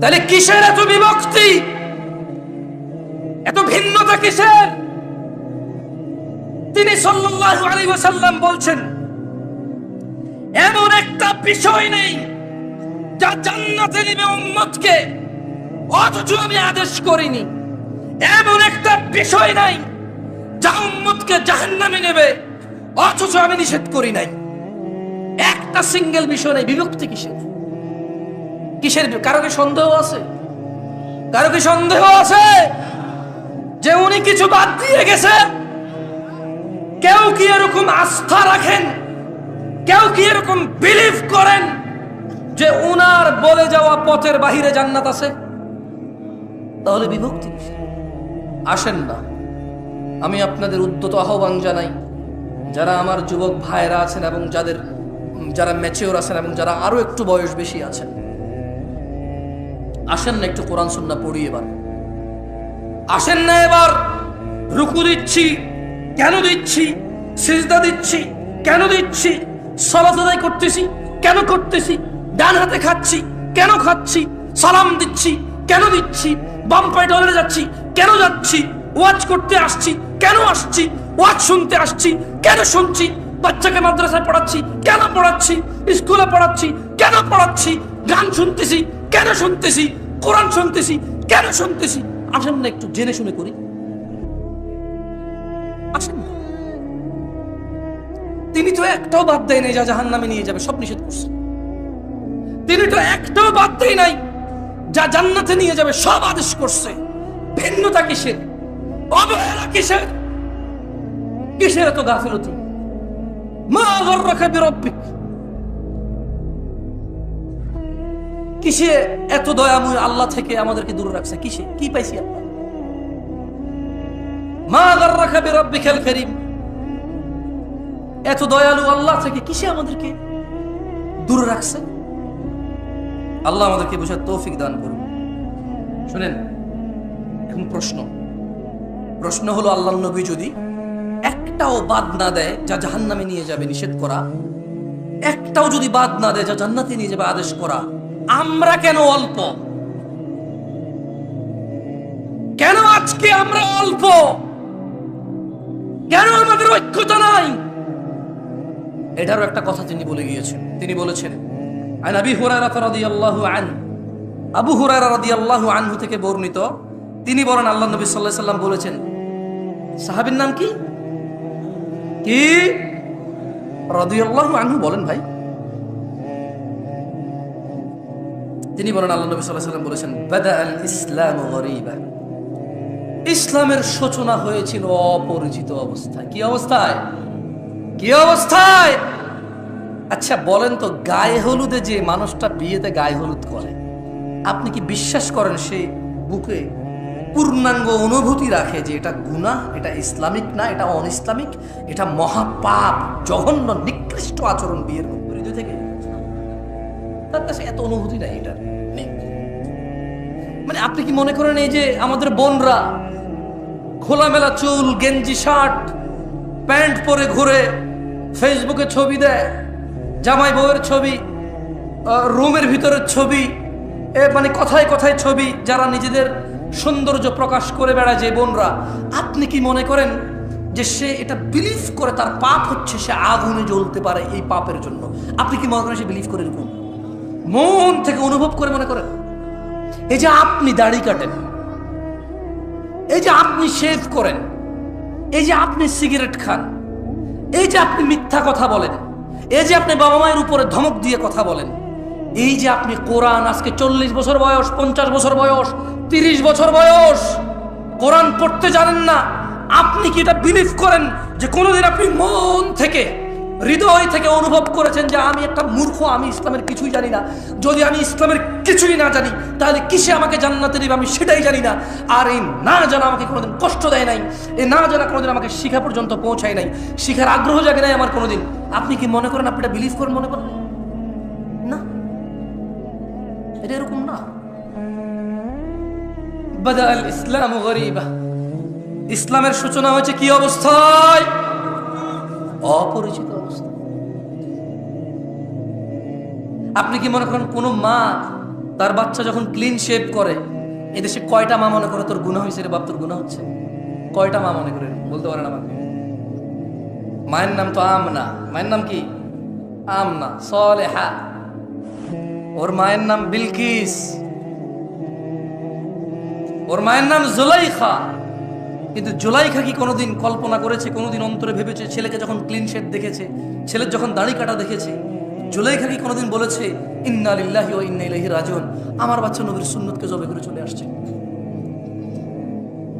তাহলে কিসের এত বিভক্তি? এত ভিন্নতা কিসের? তিনি সাল্লাল্লাহু বলছেন, এমন একটা বিষয় নেই যা জান্নাতে নেবে উম্মতকে, অথচ আমি আদেশ করিনি। এমন একটা বিষয় নাই যা উম্মতকে জাহান্নামে নেবে, অথচ আমি নিষেধ করি নাই। একটা সিঙ্গেল বিষয় নেই, বিভক্তি কিসের? কিসের কারও কি সন্দেহ আছে? কারও কি সন্দেহ আছে যে উনি কিছু বাদ দিয়ে গেছে কেউ কি এরকম আস্থা রাখেন? কেউ কি এরকম বিলিভ করেন যে উনার বলে যাওয়া পথের বাহিরে জান্নাত আছে? তাহলে বিভক্তি আসেন না। আমি আপনাদের উদ্যত আহ্বান জানাই, যারা আমার যুবক ভাইরা আছেন এবং যাদের, যারা ম্যাচিওর আছেন এবং যারা আরও একটু বয়স বেশি আছেন। আসেন না, একটু কোরআন সুন্না পড়ি এবার। আসেন না এবার, রুকু দিচ্ছি, কেন দিচ্ছি, সিজদা দিচ্ছি, কেন দিচ্ছি, সালাত করতেছি, কেন করতেছি, ডান হাতে খাচ্ছি, কেন খাচ্ছি, সালাম দিচ্ছি, কেন দিচ্ছি, বাম পায়ে ডলে যাচ্ছি, কেন যাচ্ছি, ওয়াজ করতে আসছি, কেন আসছি, ওয়াজ শুনতে আসছি, কেন শুনছি, বাচ্চাকে মাদ্রাসায় পড়াচ্ছি, কেন পড়াচ্ছি, স্কুলে পড়াচ্ছি, কেন পড়াচ্ছি, গান শুনতেছি কেন শুনতেছি? কোরআন শুনতেছি, কেন শুনতেছি? আসেন না একটু জেনে শুনে করি। তিনি তো একটাও বাদ দেয় নাই যা জাহান নামে নিয়ে যাবে, সব নিষেধ করছে। তিনি তো একটাও বাদ দেয় নাই যা জান্নাতে নিয়ে যাবে, সব আদেশ করছে। ভিন্নতা কিসের? অবহেলা কিসের? কিসের এত গাফিলতি? মা গর্রাকা বিরব্বিক। কিসে এত দয়াময় আল্লাহ থেকে আমাদেরকে দূরে রাখছে? কিসে? কি পাইছি মা বিরব্বিকাল কারীম। এত দয়ালু আল্লাহ থেকে কিসে আমাদেরকে দূরে রাখছে? আল্লাহ আমাদেরকে বোঝার তৌফিক দান করুন। শুনেন, এখন প্রশ্ন। প্রশ্ন হলো, আল্লাহ নবী যদি একটাও বাদ না দেয়, যা জাহান্নামে নিয়ে যাবে নিষেধ করা, একটাও যদি বাদ না দেয়, যা জান্নাতে নিয়ে যাবে আদেশ করা আমরা কেন অল্প? কেন আজকে আমরা অল্প? কেন আমাদের ঐক্যতা নাই? এটারও একটা কথা তিনি বলে গিয়েছেন। তিনি বলেছেন, আন আবি হুরায়রা রাদিয়াল্লাহু আন আবু হুরায়রা রাদিয়াল্লাহু আনহু থেকে বর্ণিত, তিনি বলেন, আল্লাহ নবী সাল্লাম বলেছেন, সাহাবীর নাম কি? কি? রাদিয়াল্লাহু আনহু বলেন ভাই। তিনি বলেন, আল্লাহ নবী সাল্লাম বলেছেন, বাদা আল ইসলাম গরীবা। ইসলামের সূচনা হয়েছিল অপরিচিত অবস্থায়। কি অবস্থায়? কি অবস্থায়? আচ্ছা বলেন তো, গায়ে হলুদে যে মানুষটা বিয়েতে গায়ে হলুদ করে, আপনি কি বিশ্বাস করেন সে বুকে পূর্ণাঙ্গ অনুভূতি রাখে যে এটা গুনাহ, এটা ইসলামিক না, এটা অন ইসলামিক এটা মহাপাপ, জঘন্য, নিকৃষ্ট আচরণ বিয়ের তার কাছে এত অনুভূতি নাই এটা মানে আপনি কি মনে করেন এই যে আমাদের বোনরা খোলামেলা চুল, গেঞ্জি, শার্ট, প্যান্ট পরে ঘুরে ফেসবুকে ছবি দেয়, জামাই বউয়ের ছবি রুমের ভিতরের ছবি, এ মানে কথায় কথায় ছবি যারা নিজেদের সৌন্দর্য প্রকাশ করে বেড়ায় যে বোনরা, আপনি কি মনে করেন যে সে এটা বিলিভ করে তার পাপ হচ্ছে, সে আগুনে জ্বলতে পারে এই পাপের জন্য? আপনি কি মনে করেন সে বিলিভ করে এরকম? মন থেকে অনুভব করে মনে করেন। এই যে আপনি দাড়ি কাটেন, এই যে আপনি শেভ করেন, এই যে আপনি সিগারেট খান, এই যে আপনি মিথ্যা কথা বলেন, এই যে আপনি বাবা মায়ের উপরে ধমক দিয়ে কথা বলেন, এই যে আপনি কোরআন আজকে চল্লিশ বছর বয়স, পঞ্চাশ বছর বয়স, তিরিশ বছর বয়স, কোরআন পড়তে জানেন না, আপনি কি এটা বিলিভ করেন যে কোনোদিন আপনি মন থেকে হৃদয় থেকে অনুভব করেছেন যে আমি একটা মূর্খ, আমি ইসলামের কিছুই জানি না। যদি আমি ইসলামের কিছুই না জানি, তাহলে কিসে আমাকে জান্নাতে দিবে আমি সেটাই জানি না। আর এই না জানা আমাকে কোনোদিন কষ্ট দেয় নাই এই না জানা কোনোদিন আমাকে শিখা পর্যন্ত পৌঁছায় নাই। শিখার আগ্রহ জাগে নাই আমার কোনোদিন। আপনি কি মনে করেন আপনি এটা বিলিভ করেন মনে করেন? না। এটা এরকম না। বাদাল ইসলাম গরিবা। ইসলামের সূচনা হয়েছে কি অবস্থায়? অপরিচিত অবস্থা। আপনি কি মনে করেন কোনো মা তার বাচ্চা যখন ক্লিন শেভ করে, এদেশে কয়টা মা মনে করে তোর গুণা হয়েছে রে বাপ, তোর গুণা হচ্ছে? কয়টা মা মনে করে? বলতে পারে না আমাকে। মায়ের নাম তো আমনা। মায়ের নাম কি? আমনা, সলেহা। ওর মায়ের নাম বিলকিস। ওর মায়ের নাম জুলাইখা। কিন্তু জুলাইখা কি কোনোদিন কল্পনা করেছে, কোনোদিন অন্তরে ভেবেছে, ছেলেকে যখন ক্লিন শেড দেখেছে, ছেলের যখন দাড়ি কাটা দেখেছে, জুলাইখা কি কোনোদিন বলেছে, ইন্না লিল্লাহি ও ইন্না ইলাইহি রাজিউন আমার বাচ্চা নবীর সুন্নতকে জবে করে চলে আসছে।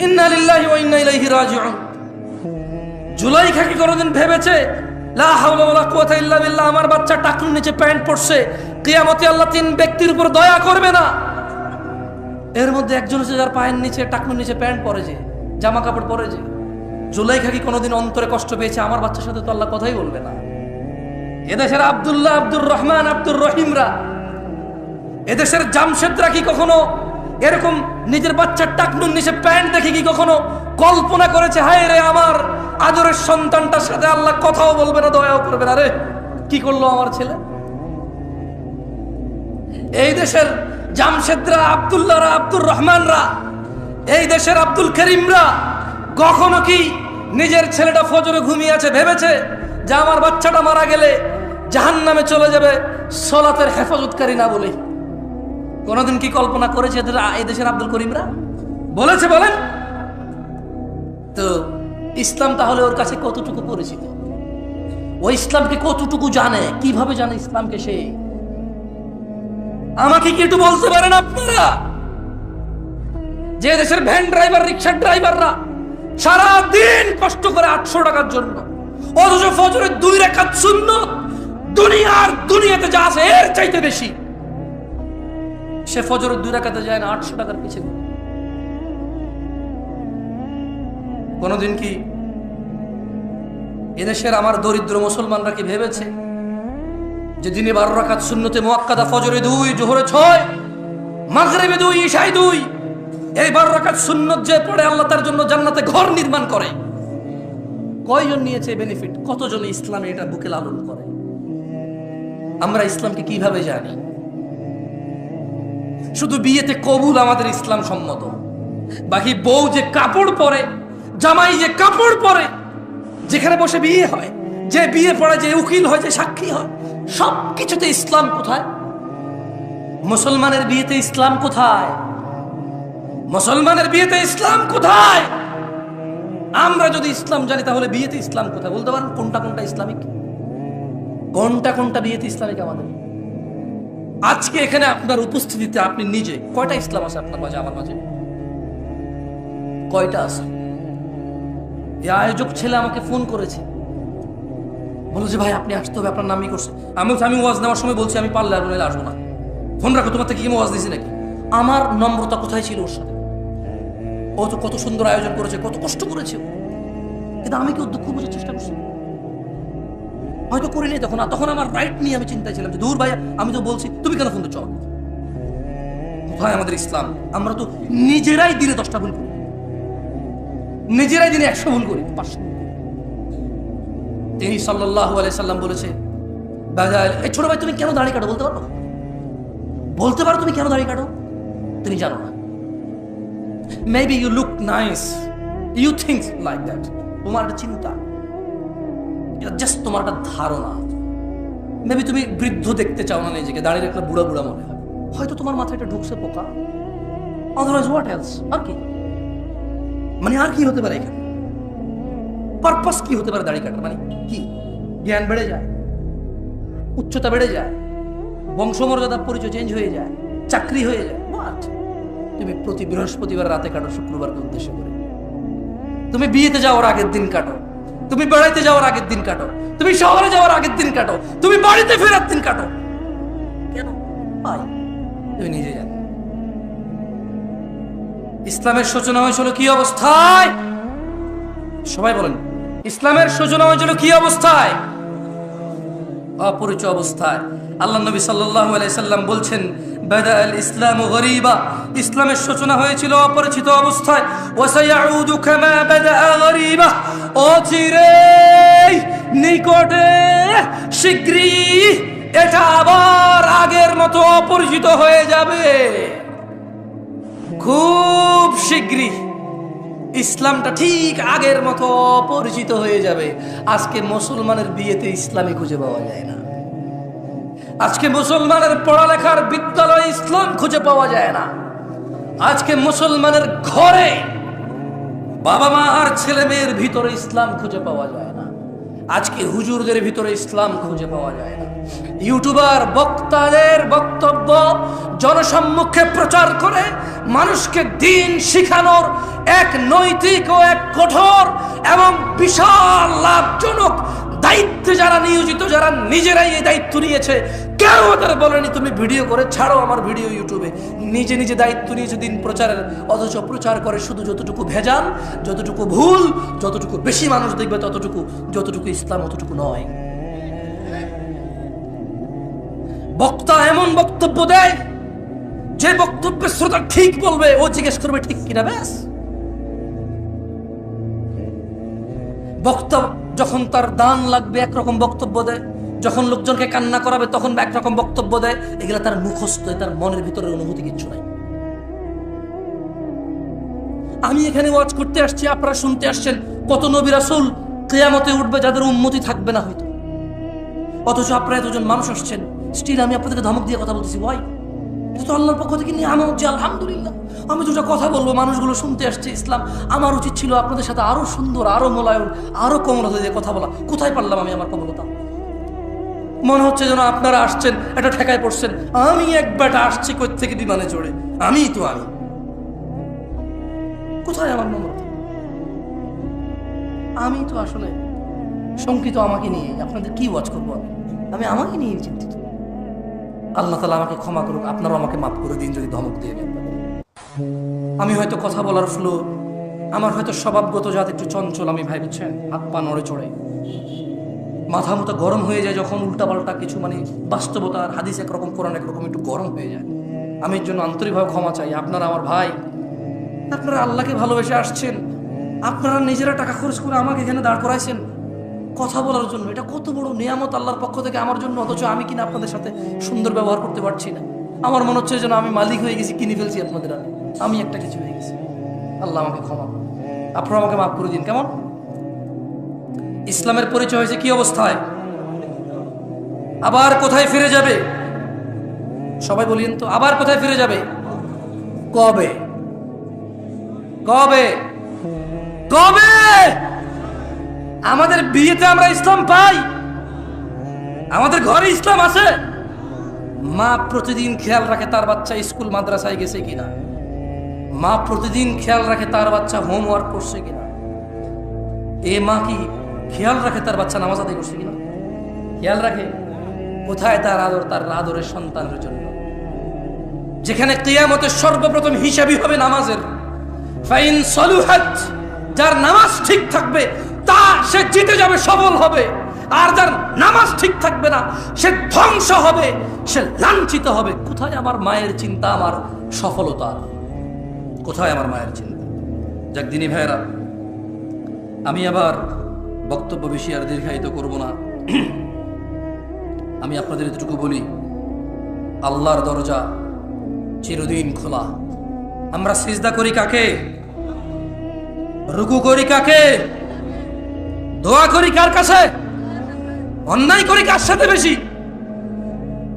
ইন্না লিল্লাহি ওয়া ইন্না ইলাইহি রাজিউন জুলাইখা কি কোনোদিন ভেবেছে, লা হাওলা ওয়ালা কুওয়াতা ইল্লা বিল্লাহ, আমার বাচ্চা টাকনুর নিচে প্যান্ট পরছে, কিয়ামতে আল্লাহ তিন ব্যক্তির উপর দয়া করবে না এর মধ্যে একজন হচ্ছে যার পায়ের নিচে টাকনুর নিচে প্যান্ট পরে যে। জামা কাপড় পরে যে। জুলাইখা কি কোনোদিন অন্তরে কষ্ট পেয়েছে? আমার বাচ্চার সাথে তো আল্লাহ কথাই বলবে না। এদেশের আবদুল্লাহ আব্দুর রহমান, আব্দুর রহিমরা, এদেশের জামশেদরা কি কখনো এরকম নিজের বাচ্চার টাকনুর নিচে প্যান্ট দেখে কি কখনো কল্পনা করেছে? হায় রে আমার আদরের সন্তানটার সাথে আল্লাহ কথাও বলবে না, দয়াও করবে না। রে কি করল আমার ছেলে? এই দেশের জামশেদরা, আব্দুল্লাহরা, আব্দুর রহমানরা এই দেশের আব্দুল করিমরা কখনো কি নিজের ছেলেটা ফজরে ঘুমিয়ে আছে ভেবেছে যে আমার বাচ্চাটা মারা গেলে জাহান নামে চলে যাবে, সলাতের হেফাজতকারী না বলে কোনোদিন কি কল্পনা করেছে এদের এই দেশের আব্দুল করিমরা? বলেছে বলেন। তো ইসলাম তাহলে ওর কাছে কতটুকু পরিচিত? ও ইসলামকে কতটুকু জানে? কীভাবে জানে ইসলামকে সে? আমাকে কি একটু বলতে পারেন আপনারা? যে দেশের ভ্যান ড্রাইভার রিক্সার ড্রাইভাররা সারা দিন কষ্ট করে আটশো টাকার জন্য, অথচ ফজরের দুই রেখা শূন্য দুনিয়ার দুনিয়াতে যা আছে এর চাইতে বেশি। সে ফজরের দুই রেখাতে যায় না আটশো টাকার পিছনে কোনোদিন কি এদেশের আমার দরিদ্র মুসলমানরা কি ভেবেছে যে দিনে বারো রাকাত শূন্যতে মোয়াক্কাদা ফজরে দুই, জোহরে ছয়, মাগরেবে দুই ঈশায় দুই এই বারো রাকাত সুন্নত যে পড়ে, আল্লাহ তার জন্য জান্নাতে ঘর নির্মাণ করে। কয়জন নিয়েছে বেনিফিট কতজন ইসলামে এটা বুকে লালন করে? আমরা ইসলামকে কীভাবে জানি? শুধু বিয়েতে কবুল আমাদের ইসলাম সম্মত। বাকি বউ যে কাপড় পরে, জামাই যে কাপড় পরে, যেখানে বসে বিয়ে হয়, যে বিয়ে পড়ে যে উকিল হয়, যে সাক্ষী হয় সব কিছুতে ইসলাম কোথায়? মুসলমানের বিয়েতে ইসলাম কোথায়? মুসলমানের বিয়েতে ইসলাম কোথায়? আমরা যদি ইসলাম জানি, তাহলে বিয়েতে ইসলাম কোথায়? বলতে পারেন, কোনটা কোনটা ইসলামিক? কোনটা কোনটা বিয়েতে ইসলামিক আমাদের? আজকে এখানে আপনার উপস্থিতিতে আপনি নিজে, কয়টা ইসলাম আছে আপনার মাঝে, আমার মাঝে? কয়টা আছে? এই আয়োজক ছেলে আমাকে ফোন করেছে। বলো যে, ভাই, আপনি আসতে হবে, আপনার নামই করছে। আমি আমি ওয়াজ নেওয়ার সময় বলছি, আমি পারলে আর আসব না। ফোন রাখো, তোমার থেকে কি ওয়াজ দিয়েছি নাকি? আমার নম্রতা কোথায় ছিল ওর সাথে? ও তো কত সুন্দর আয়োজন করেছে, কত কষ্ট করেছে কিন্তু আমি কি দুঃখ বোঝার চেষ্টা করছি? হয়তো করিনি তখন তখন আমার রাইট নিয়ে আমি চিন্তায় ছিলাম যে, দূর ভাই আমি তো বলছি, তুমি কেন ফোন আমাকে? কোথায় আমাদের ইসলাম? আমরা তো নিজেরাই দিনে দশটা ভুল করি। নিজেরাই দিনে একশো ভুল করি পাঁচশো তিনি সাল্লাহ সাল্লাম বলেছে এই ছোট ভাই তুমি কেন দাঁড়িয়ে কাটো? বলতে পারো? বলতে পারো তুমি কেন দাঁড়িয়ে কাটো? তুমি জানো না। Maybe you look nice you think like that তোমার একটা চিন্তা। এটা জাস্ট তোমার একটা ধারণা। মেবি তুমি বৃদ্ধ দেখতে চাও না নিজেকে, দাঁড়িয়ে রাখলে বুড়া বুড়া মনে হয়। হয়তো তোমার মাথায় এটা ঢুকছে পোকা। আদারওয়াইজ হোয়াট এলস আর কি? মানে আর কি হতে পারে এখানে? পারপাস কি হতে পারে দাড়ি কাটা মানে কি? জ্ঞান বেড়ে যায়। উচ্চতা বেড়ে যায়। বংশমর্যাদা পরিচয় চেঞ্জ হয়ে যায়। চাকরি হয়ে যায়। হোয়াট তুমি প্রতি বৃহস্পতিবার রাতে কাটো শুক্রবারকে উদ্দেশ্য করে তুমি বিয়েতে যাওয়ার আগের দিন কাটো। তুমি বেড়াইতে যাওয়ার আগের দিন কাটো। তুমি শহরে যাওয়ার আগের দিন কাটো। তুমি বাড়িতে ফেরার দিন কাটো। কেন? তুমি নিজে জানো। ইসলামের সূচনা হয়েছিল কি অবস্থায়? সবাই বলেন, ইসলামের সূচনা হয়েছিল কি অবস্থায়? অপরিচয় অবস্থায়। আল্লাহ নবী সাল্লাল্লাহু আলাইহি সাল্লাম বলছেন বাদা আল ইসলাম গরিবা। ইসলামের সূচনা হয়েছিল অপরিচিত অবস্থায়। ওয়াসায়াউদু কামা বাদা গরিবা। অচিরে নিকটে শীঘ্রই এটা আবার আগের মতো অপরিচিত হয়ে যাবে। খুব শীঘ্রই ইসলামটা ঠিক আগের মতো অপরিচিত হয়ে যাবে। আজকে মুসলমানের বিয়েতে ইসলামই খুঁজে পাওয়া যায় না। আজকে মুসলমানের পড়ালেখার বিদ্যালয়ে ইসলাম খুঁজে পাওয়া যায় না। আজকে মুসলমানের ঘরে বাবা মা আর ছেলে মেয়ের ভিতরে ইসলাম খুঁজে পাওয়া যায় না। আজকে হুজুরদের ভিতরে ইসলাম খুঁজে পাওয়া যায় না। ইউটিউবার, বক্তাদের বক্তব্য জনসম্মুখে প্রচার করে মানুষকে দিন শিখানোর এক নৈতিক ও এক কঠোর এবং বিশাল লাভজনক দায়িত্বে যারা নিয়োজিত, যারা নিজেরাই এই দায়িত্ব নিয়েছে, কেউ ওদের বলেনি, তুমি ভিডিও করে ছাড়ো আমার ভিডিও ইউটিউবে। নিজে নিজে দায়িত্ব নিয়েছে দিন প্রচারের, অথচ প্রচার করে শুধু যতটুকু ভেজাল, যতটুকু ভুল, যতটুকু বেশি মানুষ দেখবে, ততটুকু, যতটুকু ইসলাম অতটুকু নয়। বক্তা এমন বক্তব্য দেয়, যে বক্তব্যের শ্রোতা ঠিক বলবে, ও জিজ্ঞেস করবে, ঠিক কিনা ব্যাস? বক্তা যখন তার দান লাগবে একরকম বক্তব্য দেয়, যখন লোকজনকে কান্না করাবে তখন একরকম বক্তব্য দেয়, এগুলা তার মুখস্থ তার মনের ভিতরে অনুভূতি কিচ্ছু নাই। আমি এখানে ওয়াজ করতে আসছি, আপনারা শুনতে আসছেন, কত নবী রাসূল কেয়ামতে উঠবে যাদের উন্মতি থাকবে না হয়তো। অথচ আপনারা এতজন মানুষ আসছেন স্টিল আমি আপনাদেরকে ধমক দিয়ে কথা বলতেছি ওয়াই তো আল্লাহর পক্ষ থেকে নিয়ে আমার যে আলহামদুলিল্লাহ। আমি দুটা কথা বলব, মানুষগুলো শুনতে আসছে, ইসলাম। আমার উচিত ছিল আপনাদের সাথে আরও সুন্দর, আরও মোলায়ন আরও কোমলতা দিয়ে কথা বলা। কোথায় পারলাম আমি আমার কোমলতা? মনে হচ্ছে যেন আপনারা আসছেন এটা ঠেকায় পড়ছেন। আমি এক বেটা আসছি কই থেকে বিমানে চড়ে। আমি তো আমি। কোথায় আমার নম্রতা আমি তো আসলে শঙ্কিত আমাকে নিয়ে। আপনাদের কি ওয়াচ করব আমি? আমি আমাকে নিয়ে চিন্তিত। আল্লাহ তালা আমাকে ক্ষমা করুক, আপনারাও আমাকে মাফ করে দিন যদি ধমক দিয়ে দেন। আমি হয়তো কথা বলার ফ্লো, আমার হয়তো স্বভাবগত জাত একটু চঞ্চল, আমি ভাই বুঝছেন, হাত পা নড়ে চড়ে। মাথা মতো গরম হয়ে যায় যখন উল্টাপাল্টা কিছু মানে বাস্তবতা আর হাদিস একরকম, কোরআন একরকম একটু গরম হয়ে যায়। আমি এর জন্য আন্তরিকভাবে ক্ষমা চাই। আপনারা আমার ভাই, আপনারা আল্লাহকে ভালোবেসে আসছেন, আপনারা নিজেরা টাকা খরচ করে আমাকে এখানে দাঁড় করাইছেন কথা বলার জন্য। এটা কত বড় নিয়ামত আল্লাহর পক্ষ থেকে আমার জন্য, অথচ আমি কিনা আপনাদের সাথে সুন্দর ব্যবহার করতে পারছি না। আমার মনে হচ্ছে যেন আমি মালিক হয়ে গেছি, কিনে ফেলছি আপনাদের আমি। আমি একটা কিছু হয়ে গেছি। আল্লাহ আমাকে ক্ষমা। আপনারা আমাকে মাফ করে দিন, কেমন? ইসলামের পরিচয় হয়েছে কি অবস্থায়? আবার কোথায় ফিরে যাবে? সবাই বলিয়েন তো, আবার কোথায় ফিরে যাবে? কবে? কবে? কবে? আমাদের বিয়েতে আমরা ইসলাম পাই। আমাদের ঘরে ইসলাম আছে। মা প্রতিদিন খেয়াল রাখে তার বাচ্চা স্কুল, মাদ্রাসায় গেছে কিনা? মা প্রতিদিন খেয়াল রাখে তার বাচ্চা হোমওয়ার্ক করছে কিনা? এ মা কি খেয়াল রাখে তার বাচ্চা নামাজ আদায় করছে কিনা? খেয়াল রাখে কোথায় তার আদর, তার আদরের সন্তানের জন্য? যেখানে কিয়ামতের সর্বপ্রথম হিসাবই হবে নামাজের। ফাইন সলুহাত, যার নামাজ ঠিক থাকবে তা সে জিতে যাবে, সফল হবে। আর যার নামাজ ঠিক থাকবে না, সে ধ্বংস হবে, সে লাঞ্ছিত হবে। কোথায় আমার মায়ের চিন্তা, আমার সফলতা? কোথায় আমার মায়ের চিন্তা? যাক, দিনী ভাইয়েরা, আমি আবার বক্তব্য বেশি আর দীর্ঘায়িত করব না। আমি আপনাদের এতটুকু বলি, আল্লাহর দরজা চিরদিন খোলা। আমরা সিজদা করি কাকে? রুকু করি কাকে? দোয়া করি কার কাছে? অন্যায় করি কার সাথে বেশি?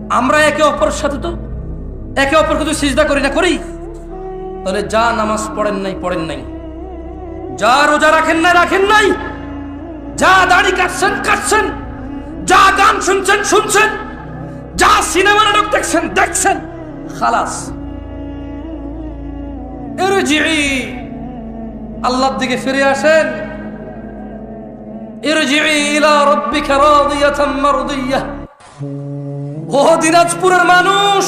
আমরা একে অপরের সাথে তো একে অপরকে তো সিজদা করি না, করি। তাহলে যা নামাজ পড়েন নাই পড়েন নাই। যা রোজা রাখেন না রাখেন নাই। যা দাড়ি কাটছেন কাটছেন। যা গান শুনছেন শুনছেন। যা সিনেমা নাটক দেখছেন দেখছেন। খালাস। আল্লাহর দিকে ফিরে আসেন। ও দিনাজপুরের মানুষ,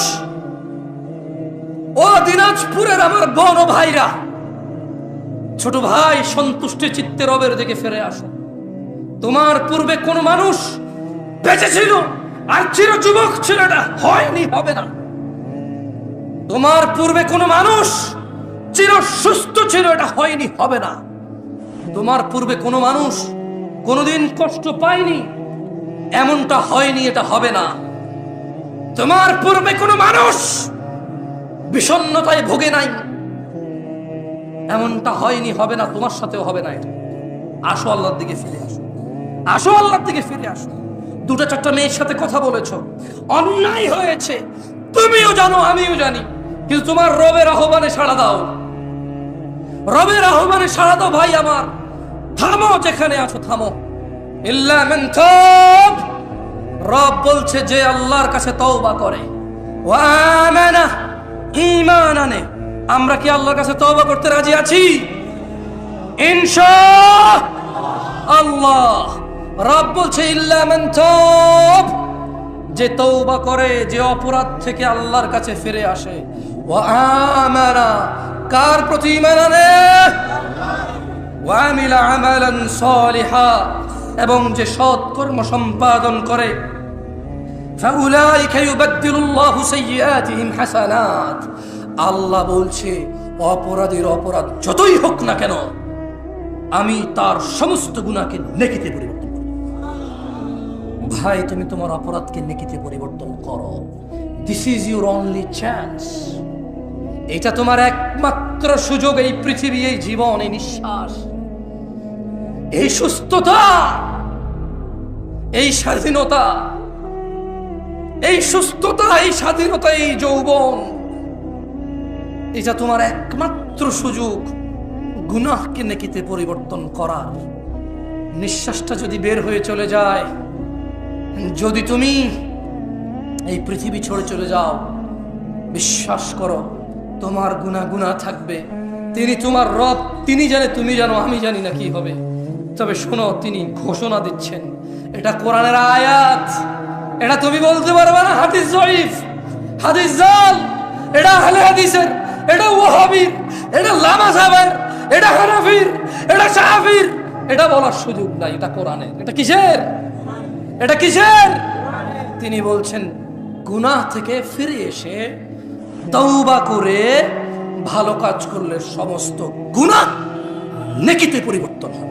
ও দিনাজপুরের আমার বোন ভাইরা, ছোট ভাই, সন্তুষ্টি চিত্তে রবের দিকে ফিরে আসো। তোমার পূর্বে কোন মানুষ বেঁচে ছিল, আর চির যুবক ছিল এটা হয়নি, হবে না। তোমার পূর্বে কোনো মানুষ চির সুস্থ ছিল, এটা হয়নি, হবে না। তোমার পূর্বে কোনো মানুষ কোনোদিন কষ্ট পায়নি এমনটা হয়নি, এটা হবে না। তোমার পূর্বে কোনো মানুষ বিষণ্ণতায় ভোগে নাই। এমনটা হয়নি, হবে না, তোমার সাথেও হবে না এটা। আসো আল্লাহর দিকে ফিরে আসো। আসো আল্লাহর দিকে ফিরে আসো। দুটো চারটা মেয়ের সাথে কথা বলেছ। অন্যায় হয়েছে। তুমিও জানো, আমিও জানি। কিন্তু তোমার রবের আহ্বানে সাড়া দাও। রবের আহ্বানে সাড়া দাও ভাই আমার। থামো, যেখানে আছো থামো। রব বলছে যে আল্লাহর কাছে তওবা করে। ঈমান আনে আমরা কি আল্লাহর কাছে তওবা করতে রাজি আছি? ইনশা আল্লাহ রব বলছে, ইল্লা মান যে তৌবা করে, যে অপরাধ থেকে আল্লাহর কাছে ফিরে আসে। ও আমানা। কার প্রতি ঈমান আনে? ওয়ামিলা আমালান সলিহা, এবং যে সৎকর্ম সম্পাদন করে, ফাউলাইকা ইউবাদদিলুল্লাহু সাইয়্যাতিহিম হাসানাত। আল্লাহ বলছে, অপরাধের অপরাধ যতই হোক না কেন, আমি তার সমস্ত গুণাকে নেকিতে পরিবর্তন করব। ভাই, তুমি তোমার অপরাধকে নেকিতে পরিবর্তন করো। This is your only chance এটা তোমার একমাত্র সুযোগ এই পৃথিবী, এই জীবন, এই নিঃশ্বাস। এই সুস্থতা, এই স্বাধীনতা, এই সুস্থতা, এই স্বাধীনতা, এই যৌবন, এটা তোমার একমাত্র সুযোগ গুনাহকে নেকিতে পরিবর্তন করার। নিঃশ্বাসটা যদি বের হয়ে চলে যায়, যদি তুমি এই পৃথিবী ছেড়ে চলে যাও, বিশ্বাস করো, তোমার গুণা গুণা থাকবে। তিনি তোমার রব, তিনি জানে, তুমি জানো, আমি জানি না কি হবে। তবে শোনো, তিনি ঘোষণা দিচ্ছেন। এটা কোরআনের আয়াত। এটা তুমি বলতে পারবে না, হাদিস জয়ীফ। হাদিস জাল। এটা আহলে হাদিসের। এটা ওয়াহাবির। এটা লামা সাহেবের। এটা হানাফির। এটা শাহাফির এটা বলার সুযোগ নাই, এটা কোরআনের। এটা কিসের? এটা কিসের? তিনি বলছেন, গুনাহ থেকে ফিরে এসে তৌবা করে ভালো কাজ করলে সমস্ত গুনাহ নেকিতে পরিবর্তন হবে।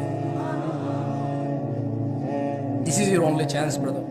This is your only chance brother